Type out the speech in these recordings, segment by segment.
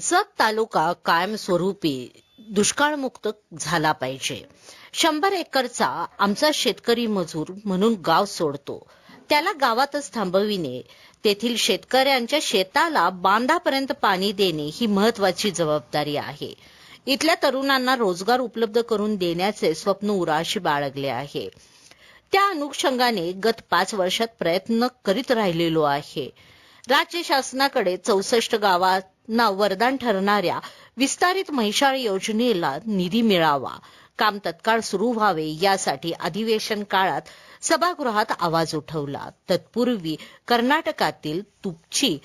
जत तालुका कायमस्वरूपी दुष्काळमुक्त झाला पाहिजे. शंभर एकरचा आमचा शेतकरी मजूर म्हणून गाव सोडतो. त्याला गावातच थांबविणे तेथील शेतकऱ्यांच्या शेताला बांधापर्यंत पाणी देणे ही महत्वाची जबाबदारी आहे. इथल्या तरुणांना रोजगार उपलब्ध करून देण्याचे स्वप्न उराशी बाळगले आहे. त्या अनुषंगाने गत पाच वर्षात प्रयत्न करीत राहिलेलो आहे. राज्य शासनाकडे चौसष्ट गावात ना वरदान ठरणाऱ्या विस्तारित महिषाळ योजनेला निधी मिळावा. काम तत्काळ सुरू व्हावे यासाठी अधिवेशन काळात सभागृहात आवाज उठवला. तत्पूर्वी कर्नाटकातील तुपची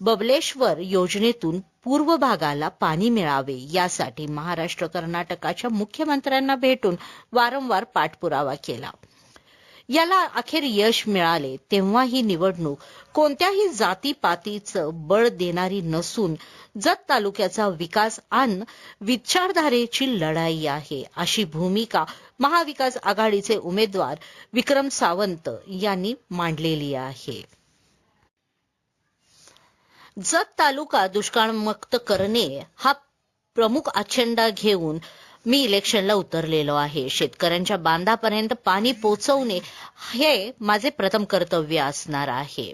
बबलेश्वर योजनेतून पूर्व भागाला पाणी मिळावे यासाठी महाराष्ट्र कर्नाटकाच्या मुख्यमंत्र्यांना भेटून वारंवार पाठपुरावा केला. याला अखेर यश मिळाले तेव्हा ही निवडणूक कोणत्याही जातीपातीचं बळ देणारी नसून जत तालुक्याचा विकास आणि विचारधारेची लढाई आहे अशी भूमिका महाविकास आघाडीचे उमेदवार विक्रम सावंत यांनी मांडलेली आहे. जत तालुका दुष्काळमुक्त करणे हा प्रमुख अजेंडा घेऊन मी इलेक्शनला उतरलेलो आहे. शेतकऱ्यांच्या बांधापर्यंत पाणी पोचवणे हे माझे प्रथम कर्तव्य असणार आहे.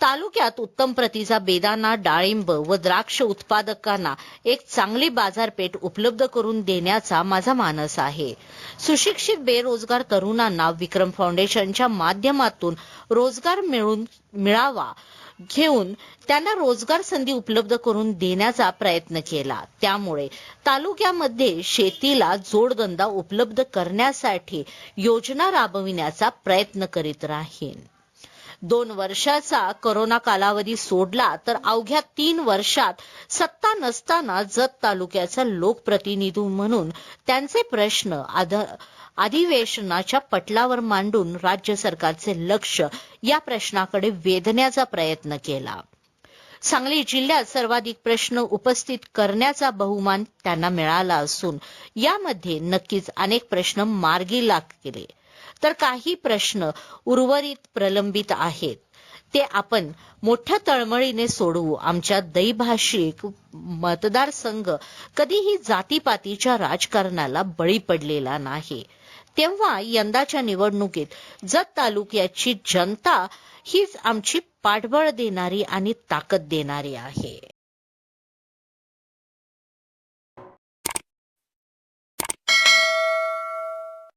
तालुक्यात उत्तम प्रतीचा बेदाना डाळिंब व द्राक्ष उत्पादकांना एक चांगली बाजारपेठ उपलब्ध करून देण्याचा माझा मानस आहे. सुशिक्षित बेरोजगार तरुणांना विक्रम फाउंडेशनच्या माध्यमातून रोजगार मिळून मिळावा घेऊन त्यांना रोजगार संधी उपलब्ध करून देण्याचा प्रयत्न केला. त्यामुळे तालुक्यामध्ये शेतीला जोडधंदा उपलब्ध करण्यासाठी योजना राबविण्याचा प्रयत्न करीत राहीन. दोन वर्षाचा करोना कालावधी सोडला तर अवघ्या तीन वर्षात सत्ता नसताना जत तालुक्याचा लोकप्रतिनिधी म्हणून त्यांचे प्रश्न अधिवेशनाच्या पटलावर मांडून राज्य सरकारचे लक्ष या प्रश्नाकडे वेधण्याचा प्रयत्न केला. सांगली जिल्ह्यात सर्वाधिक प्रश्न उपस्थित करण्याचा बहुमान त्यांना मिळाला असून यामध्ये नक्कीच अनेक प्रश्न मार्गी लागले. तर काही प्रश्न उर्वरित प्रलंबित आहेत. ते आपण मोठ्या तळमळीने सोडवू. आमच्या दैभाषिक मतदारसंघ कधीही जातीपातीच्या राजकारणाला बळी पडलेला नाही. तेव्हा यंदाच्या निवडणुकीत जत तालुक्याची जनता हीच आमची पाठबळ देणारी आणि ताकद देणारी आहे.